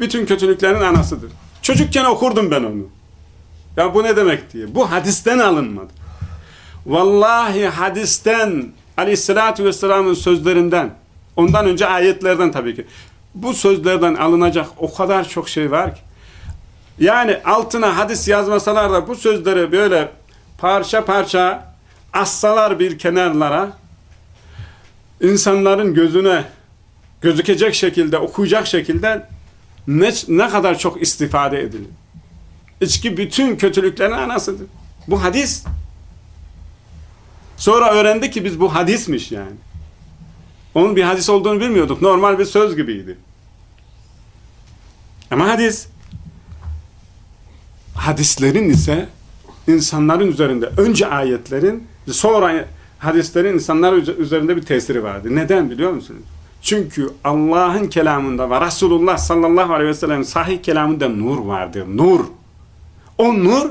bütün kötülüklerin anasıdır. Çocukken okurdum ben onu. Ya bu ne demek diye. Bu hadisten alınmadı. Vallahi hadisten aleyhissalatü vesselamın sözlerinden ondan önce ayetlerden tabii ki bu sözlerden alınacak o kadar çok şey var ki. Yani altına hadis yazmasalar da bu sözleri böyle parça parça assalar bir kenarlara insanların gözüne gözükecek şekilde, okuyacak şekilde ne, ne kadar çok istifade edilir. İçki bütün kötülüklerin anasıdır. Bu hadis. Sonra öğrendik ki biz bu hadismiş yani. Onun bir hadis olduğunu bilmiyorduk. Normal bir söz gibiydi. Ama hadis. Hadislerin ise insanların üzerinde önce ayetlerin sonra hadislerin insanlar üzerinde bir tesiri vardı. Neden biliyor musunuz? Çünkü Allah'ın kelamında ve Resulullah sallallahu aleyhi ve sellem sahih kelamında nur vardır. Nur. O nur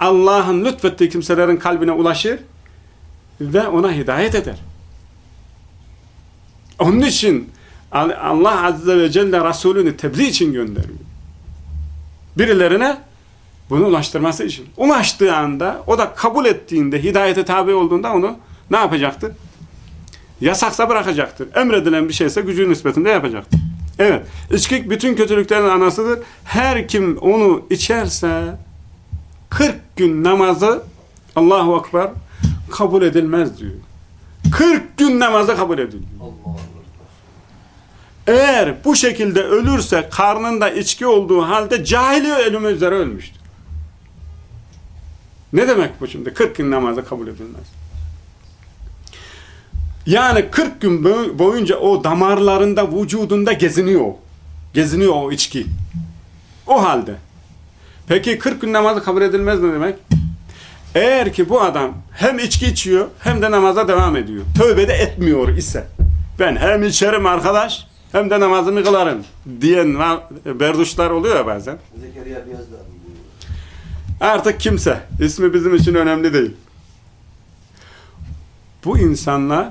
Allah'ın lütfettiği kimselerin kalbine ulaşır ve ona hidayet eder. Onun için Allah Azze ve Celle Resulünü tebliğ için gönderiyor. Birilerine bunu ulaştırması için. Ulaştığı anda, o da kabul ettiğinde, hidayete tabi olduğunda onu ne yapacaktır? Yasaksa bırakacaktır. Emredilen bir şeyse gücü nispetinde yapacaktır. Evet, içki bütün kötülüklerin anasıdır. Her kim onu içerse 40 gün namazı Allahu Ekber kabul edilmez diyor. 40 gün namazı kabul ediliyor. Eğer bu şekilde ölürse karnında içki olduğu halde cahiliye ölümü üzere ölmüştür. Ne demek bu şimdi? 40 gün namazı kabul edilmez. Yani 40 gün boyunca o damarlarında, vücudunda geziniyor. Geziniyor o içki. O halde. Peki 40 gün namazı kabul edilmez ne demek? Eğer ki bu adam hem içki içiyor hem de namaza devam ediyor. Tövbe de etmiyor ise ben hem içerim arkadaş hem de namazımı kılarım diyen berduşlar oluyor ya bazen. Artık kimse. ismi bizim için önemli değil. Bu insanlar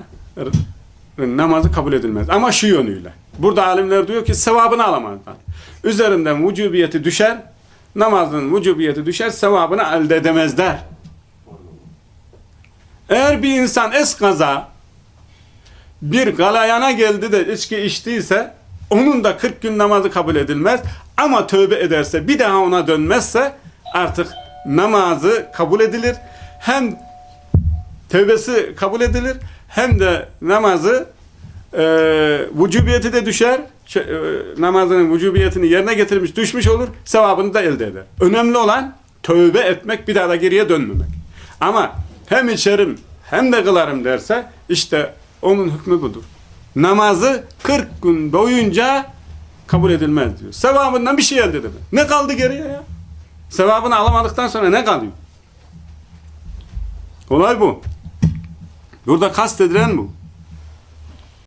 namazı kabul edilmez. Ama şu yönüyle. Burada alimler diyor ki sevabını alamazlar. Üzerinden vücubiyeti düşer, namazın vücubiyeti düşer, sevabını elde edemezler. Eğer bir insan eskaza bir galayana geldi de içki içtiyse onun da 40 gün namazı kabul edilmez. Ama tövbe ederse bir daha ona dönmezse artık namazı kabul edilir. Hem tövbesi kabul edilir hem de namazı e, vücubiyeti de düşer. E, namazının vücubiyetini yerine getirmiş düşmüş olur. Sevabını da elde eder. Önemli olan tövbe etmek bir daha da geriye dönmemek. Ama hem içerim hem de kılarım derse işte onun hükmü budur. Namazı 40 gün boyunca kabul edilmez diyor. Sevabından bir şey elde edemez. Ne kaldı geriye ya? Sevabını alamadıktan sonra ne kalıyor? Olay bu. Burada kastedilen bu.